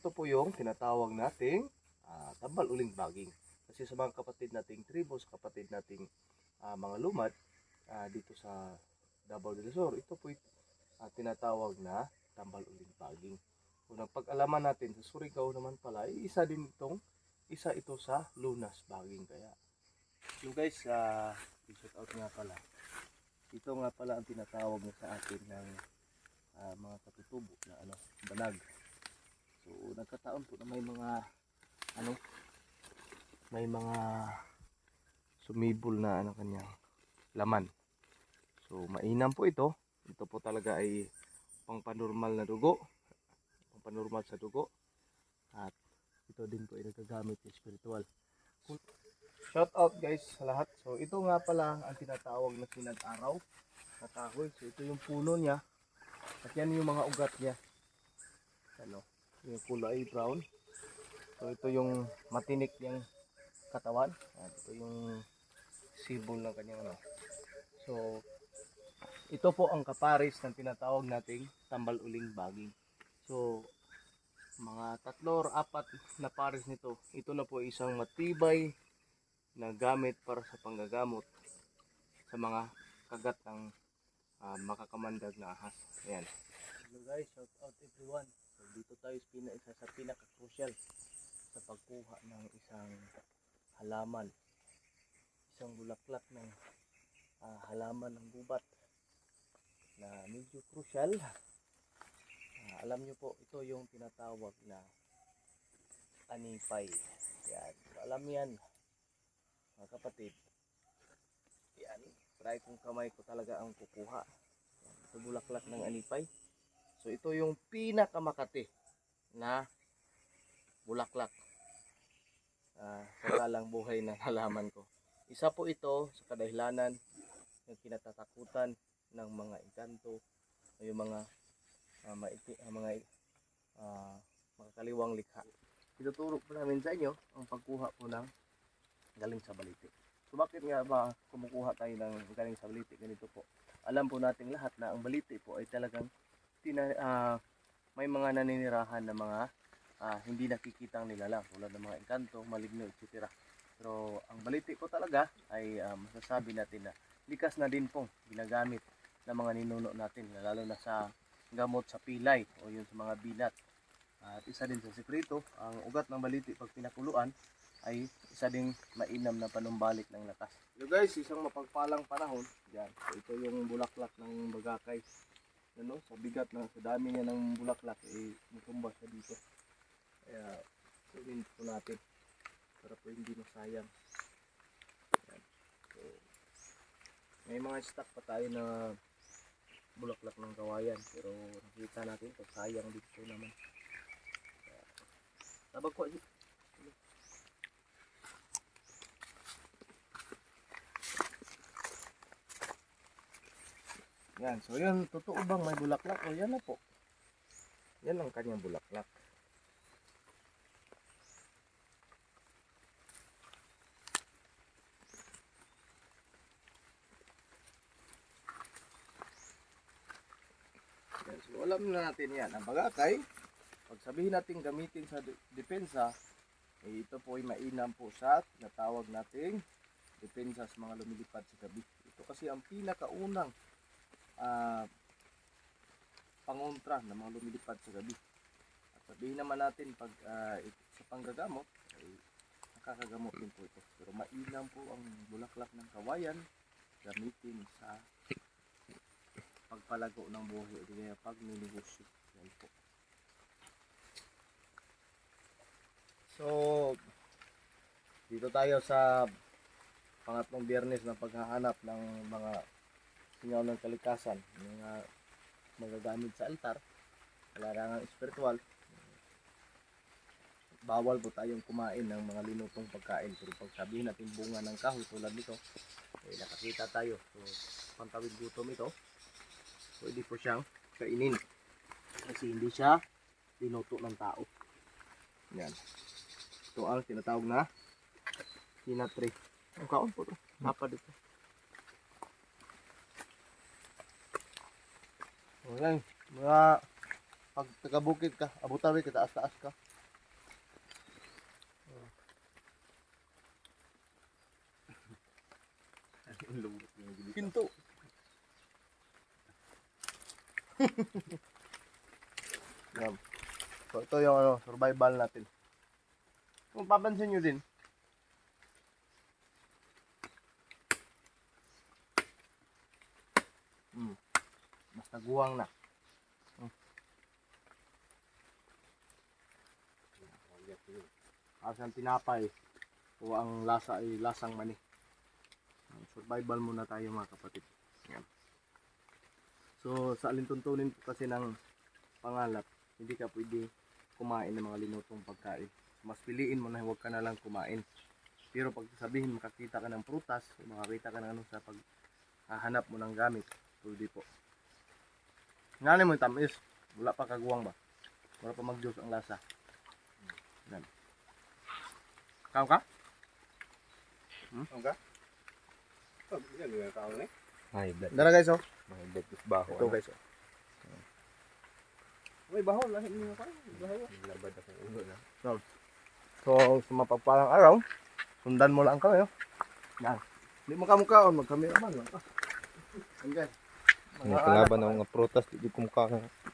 ito po yung tinatawag nating ah, tambal uling baging. Kasi sa mga kapatid nating tribo, sa kapatid nating ah, mga lumad ah, dito sa Davao del Sur, ito po ah, tinatawag na tambal uling baging. Kung pag-alaman natin sa Surigao naman pala, ay isa din itong isa ito sa lunas baging kaya. So guys, uh, shout out nga pala. Ito nga pala ang tinatawag mo sa atin ng ah, mga katutubo na ano, banag. So nagkataon po na may mga ano may mga sumibol na ano kanyang laman. So mainam po ito. Ito po talaga ay pang panormal na dugo. Pang panormal sa dugo. At ito din po ay nagagamit sa spiritual. Shout out guys sa lahat. So ito nga pala ang tinatawag na sinag-araw na. So ito yung puno niya. At yan yung mga ugat niya. Ano, yung kulay brown. So ito yung matinik niyang katawan. At ito yung sibol ng kanyang ano. So ito po ang kaparis ng tinatawag nating tambal uling baging. So mga tatlo or apat na pares nito. Ito na po isang matibay na gamit para sa panggagamot sa mga kagat ng ah, makakamandag na ahas. Ayan. Hello guys, shout out everyone. So dito tayo pina, isa sa pinaka-crucial sa pagkuha ng isang halaman. Isang bulaklak ng ah, halaman ng gubat na medyo crucial. Ah, alam nyo po, ito yung tinatawag na anipay. Yan. So, alam yan, mga kapatid. Yan. Try kong kamay ko talaga ang kukuha. Yan. Ito bulaklak ng anipay. So ito yung pinakamakati na bulaklak ah, sa talang buhay na halaman ko. Isa po ito sa kadahilanan ng kinatatakutan ng mga engkanto o yung mga ah, maiti, ah, mga ah, makakaliwang likha. Ituturo po namin sa inyo ang pagkuha po ng galing sa baliti. So bakit nga ba kumukuha tayo ng galing sa baliti? Ganito po. Alam po nating lahat na ang baliti po ay talagang tina, ah, may mga naninirahan na mga ah, hindi nakikitang nilalang tulad ng mga engkanto, maligno, etc. Pero ang baliti po talaga ay ah, masasabi natin na likas na din pong ginagamit ng mga ninuno natin, lalo na sa gamot sa pilay o yun sa mga binat. At isa din sa sekreto, ang ugat ng baliti pag pinakuluan ay isa ding mainam na panumbalik ng lakas. So guys, isang mapagpalang panahon, yan. So ito yung bulaklak ng bagakay. Ano, sa na sa dami niya ng bulaklak, eh, mutumba siya dito. Kaya, kunin po natin para po hindi masayang. Yan. So, may mga stock pa tayo na bulaklak ng kawayan pero nakita natin pag sayang dito naman. Kaya, Tabag ko, Yan, so yan, totoo bang may bulaklak? O yan na po. Yan ang kanyang bulaklak. Yan, so alam na natin yan. Ang bagakay, pag sabihin natin gamitin sa de- depensa, eh, ito po ay mainam po sa natawag nating depensa sa mga lumilipad sa gabi. Ito kasi ang pinakaunang ah pangontra ng mga lumilipad sa gabi. At sabihin naman natin pag it- sa panggagamot ay nakakagamot din po ito. Pero mainam po ang bulaklak ng kawayan gamitin sa pagpalago ng buhay o kaya pagninegosyo. Yan po. So, dito tayo sa pangatlong biyernes ng paghahanap ng mga singaw ng kalikasan, mga magagamit sa altar, larangang espiritual. Bawal po tayong kumain ng mga linutong pagkain. Pero pag sabihin natin bunga ng kahoy tulad nito, eh, nakakita tayo. So, pantawid gutom ito, pwede po siyang kainin. Kasi hindi siya linuto ng tao. Yan. Ito ang tinatawag na sinatri. Ang kaon po ito. Napa dito. Okay. Mga pag taga-bukid ka, abutawi ka, taas-taas ka. Pinto. Yan. So, ito yung ano, survival natin. Kung papansin nyo din, naguwang na. Mm. Kasi ang tinapay, o ang lasa ay lasang mani. Survival muna tayo mga kapatid. Yan. So sa alintuntunin kasi ng pangalap, hindi ka pwede kumain ng mga linutong pagkain. Mas piliin mo na huwag ka na lang kumain. Pero pag sabihin makakita ka ng prutas, makakita ka ng ano sa paghahanap mo ng gamit, pwede po. Nga mo tamis, wala pa kaguwang ba? Wala pa mag ang lasa. Yan. Kaon ka? Ang ka? Oh, yan yung tao na eh. High blood. Dara guys oh. High blood is baho. Ito guys oh. Uy, baho, lahat niyo pa. Baho. Labad ako ulo na. So, sa mapagpalang araw, sundan mo lang kami, oh. Yan. Hindi mo kamukhaon, magkamera man lang. Ah. Yan guys. May kalaban ako nga prutas, di ko kumukha ka.